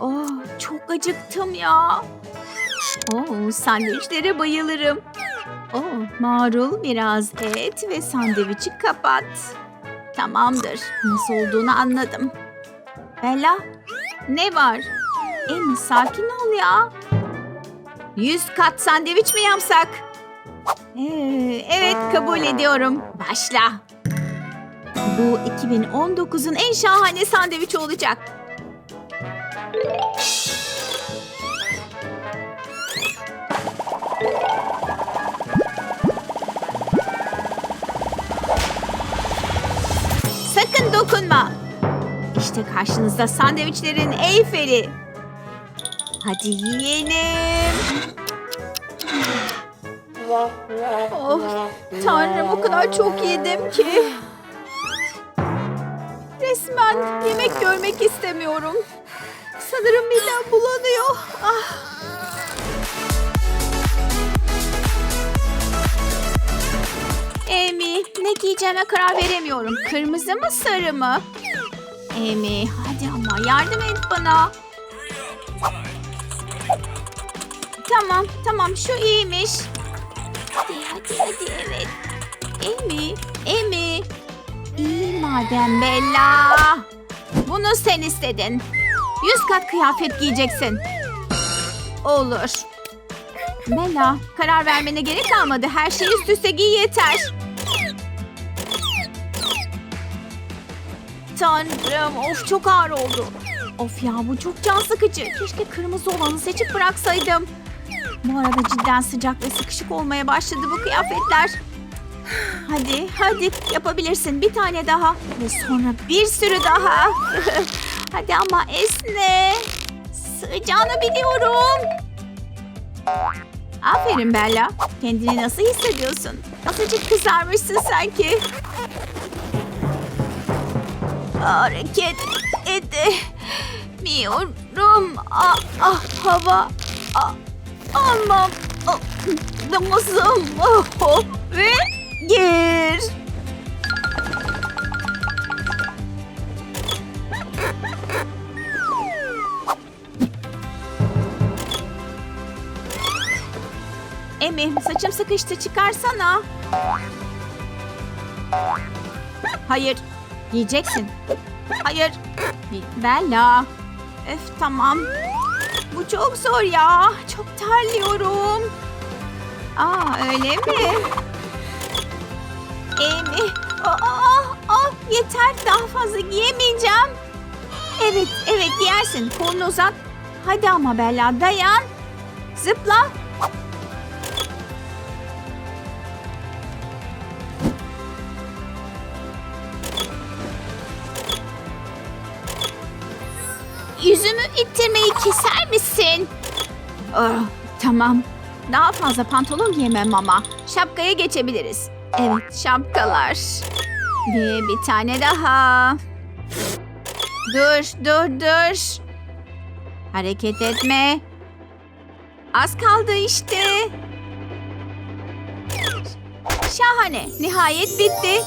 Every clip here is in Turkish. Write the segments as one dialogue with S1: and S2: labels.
S1: Oh, çok acıktım ya. Oh, sandviçlere bayılırım. Oh, marul, biraz et ve sandviçi kapat. Tamamdır. Nasıl olduğunu anladım. Bella, ne var? Amy sakin ol ya. Yüz kat sandviç mi yapsak? Ee, evet kabul ediyorum. Başla. Bu 2019'un en şahane sandviçi olacak. Sakın dokunma. İşte karşınızda sandviçlerin Eyfel'i. Hadi yiyelim. Oh, tanrım o kadar çok yedim ki. Resmen yemek görmek istemiyorum. Sanırım midem bulanıyor. Ah. Amy, ne giyeceğime karar veremiyorum. Kırmızı mı sarı mı? Amy, hadi ama yardım et bana. Tamam, tamam şu iyiymiş. Hadi, hadi, hadi, evet. Amy, Amy. İyi madem Bella. Bunu sen istedin. Yüz kat kıyafet giyeceksin. Olur. Bella, karar vermene gerek kalmadı. Her şeyi üst üste giy yeter. Tanrım, of çok ağır oldu. Of ya bu çok can sıkıcı. Keşke kırmızı olanı seçip bıraksaydım. Bu arada cidden sıcak ve sıkışık olmaya başladı bu kıyafetler. Hadi, hadi yapabilirsin. Bir tane daha. Ve sonra bir sürü daha. hadi ama esne. Sığacağını biliyorum. Aferin Bella. Kendini nasıl hissediyorsun? Azıcık kızarmışsın sanki. Hareket edemiyorum. Ah, ah hava. Ah, almam. Ah, Damızım. Oh, oh. Ve gir. Emi saçım sıkıştı çıkarsana. Hayır. Yiyeceksin. Hayır. Bella. Öf tamam. Bu çok zor ya. Çok terliyorum. Aa öyle mi? Amy. Aa, aa, yeter daha fazla giyemeyeceğim. Evet evet giyersin. Kolunu uzat. Hadi ama Bella dayan. Zıpla. Yüzümü ittirmeyi keser misin? Ah, tamam. Daha fazla pantolon giyemem ama. Şapkaya geçebiliriz. Evet, şapkalar. Ve bir tane daha. Dur, dur, dur. Hareket etme. Az kaldı işte. Şahane. Nihayet bitti.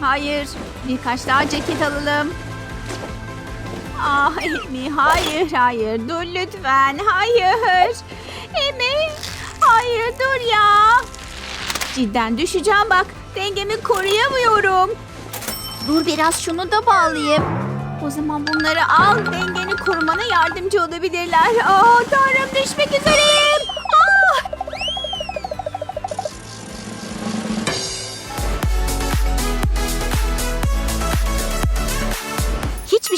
S1: Hayır. Birkaç daha ceket alalım. Ah Emi hayır hayır dur lütfen hayır. Emi hayır dur ya. Cidden düşeceğim bak dengemi koruyamıyorum. Dur biraz şunu da bağlayayım. O zaman bunları al dengeni korumana yardımcı olabilirler. Aa tanrım düşmek üzereyim.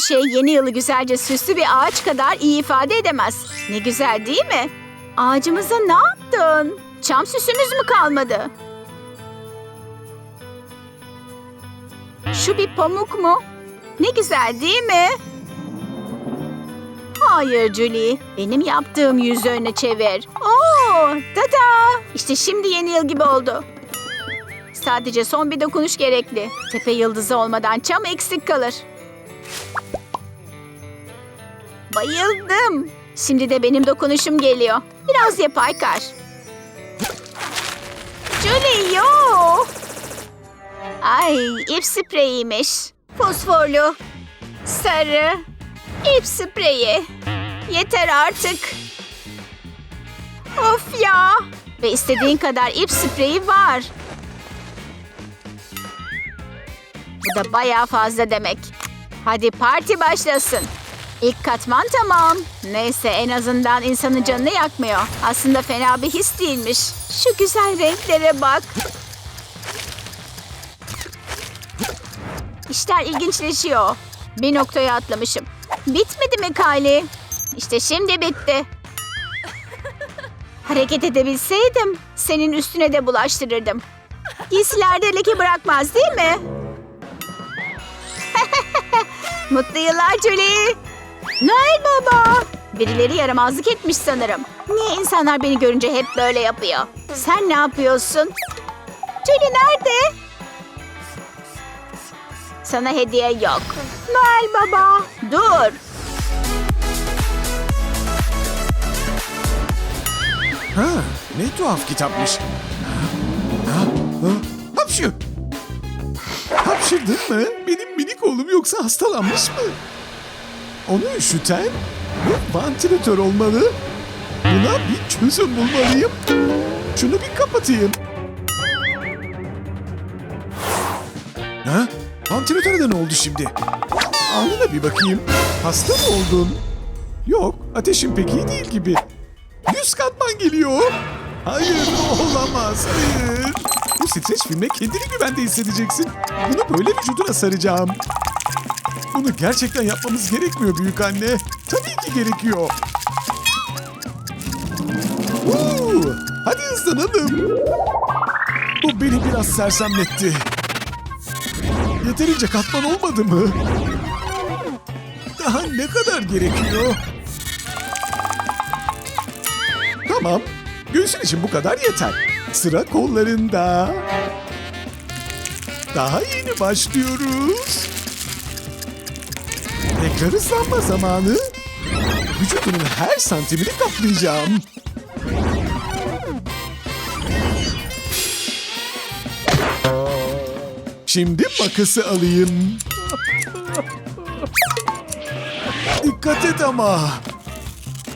S1: Hiçbir şey yeni yılı güzelce süslü bir ağaç kadar iyi ifade edemez. Ne güzel değil mi? Ağacımıza ne yaptın? Çam süsümüz mü kalmadı? Şu bir pamuk mu? Ne güzel değil mi? Hayır Julie. Benim yaptığım yüzü öne çevir. Oo, tada! İşte şimdi yeni yıl gibi oldu. Sadece son bir dokunuş gerekli. Tepe yıldızı olmadan çam eksik kalır. Bayıldım. Şimdi de benim dokunuşum geliyor. Biraz yapay kar. Julie yo. Ay ip spreyiymiş. Fosforlu. Sarı. İp spreyi. Yeter artık. Of ya. Ve istediğin kadar ip spreyi var. Bu da bayağı fazla demek. Hadi parti başlasın. İlk katman tamam. Neyse en azından insanın canını yakmıyor. Aslında fena bir his değilmiş. Şu güzel renklere bak. İşler ilginçleşiyor. Bir noktaya atlamışım. Bitmedi mi Kylie? İşte şimdi bitti. Hareket edebilseydim senin üstüne de bulaştırırdım. Giysilerde leke bırakmaz değil mi? Mutlu yıllar Julie. Noel Baba. Birileri yaramazlık etmiş sanırım. Niye insanlar beni görünce hep böyle yapıyor? Sen ne yapıyorsun? Julie nerede? Sana hediye yok. Noel Baba. Dur.
S2: Ha, ne tuhaf kitapmış. Ha, ha, ha, hapşu. Hapşırdın mı? Benim minik oğlum yoksa hastalanmış mı? Onu üşüten bu vantilatör olmalı. Buna bir çözüm bulmalıyım. Şunu bir kapatayım. Ha? Vantilatöre ne oldu şimdi? Alnına bir bakayım. Hasta mı oldun? Yok, ateşin pek iyi değil gibi. Yüz katman geliyor. Hayır, olamaz, hayır. Bu stres filmle kendini güvende hissedeceksin. Bunu böyle vücuduna saracağım. Bunu gerçekten yapmamız gerekmiyor büyük anne. Tabii ki gerekiyor. Uuu, hadi hızlanalım. Bu beni biraz sersemletti. Yeterince katman olmadı mı? Daha ne kadar gerekiyor? Tamam. Göğsün için bu kadar yeter. Sıra kollarında. Daha yeni başlıyoruz. Tekrar ıslanma zamanı. Vücudunun her santimini kaplayacağım. Şimdi makası alayım. Dikkat et ama.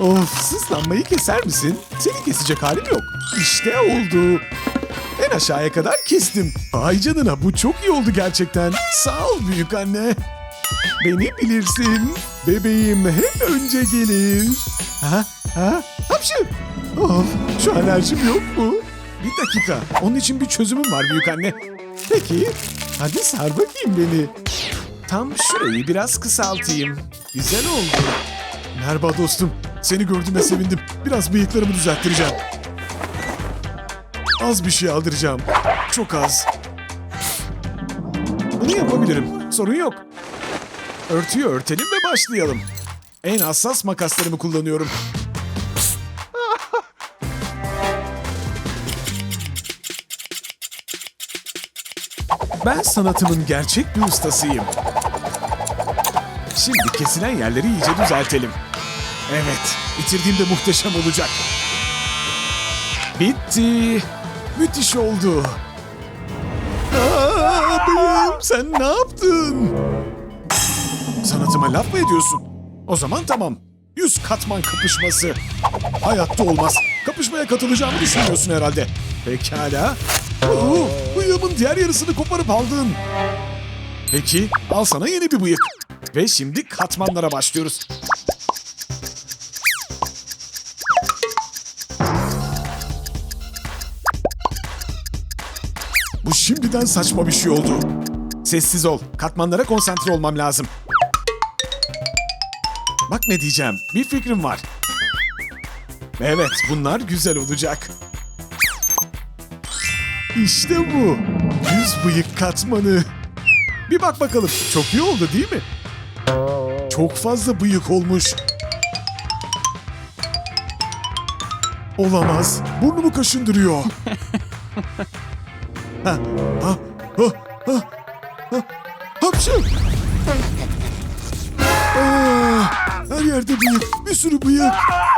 S2: Of sızlanmayı keser misin? Seni kesecek halim yok. İşte oldu. En aşağıya kadar kestim. Ay canına bu çok iyi oldu gerçekten. Sağ ol büyük anne. Beni bilirsin. Bebeğim hep önce gelir. Ha? Ha? Hapşı. Of şu alerjim yok mu? Bir dakika. Onun için bir çözümüm var büyük anne. Peki. Hadi sar bakayım beni. Tam şurayı biraz kısaltayım. Güzel oldu. Merhaba dostum. Seni gördüğüme sevindim. Biraz bıyıklarımı düzelttireceğim. Az bir şey aldıracağım. Çok az. Bunu yapabilirim. Sorun yok. Örtüyü örtelim ve başlayalım. En hassas makaslarımı kullanıyorum. Ben sanatımın gerçek bir ustasıyım. Şimdi kesilen yerleri iyice düzeltelim. Evet, bitirdiğimde muhteşem olacak. Bitti. Müthiş oldu. Aa, bıyığım, sen ne yaptın? Sanatıma laf mı ediyorsun? O zaman tamam. Yüz katman kapışması. Hayatta olmaz. Kapışmaya katılacağımı düşünmüyorsun herhalde. Pekala. Oo, bıyığımın diğer yarısını koparıp aldın. Peki, al sana yeni bir bıyık. Ve şimdi katmanlara başlıyoruz. Bu şimdiden saçma bir şey oldu. Sessiz ol. Katmanlara konsantre olmam lazım. Bak ne diyeceğim. Bir fikrim var. Evet, bunlar güzel olacak. İşte bu. Yüz bıyık katmanı. Bir bak bakalım. Çok iyi oldu değil mi? Çok fazla bıyık olmuş. Olamaz. Burnumu kaşındırıyor. ha, ha, ha. Aa,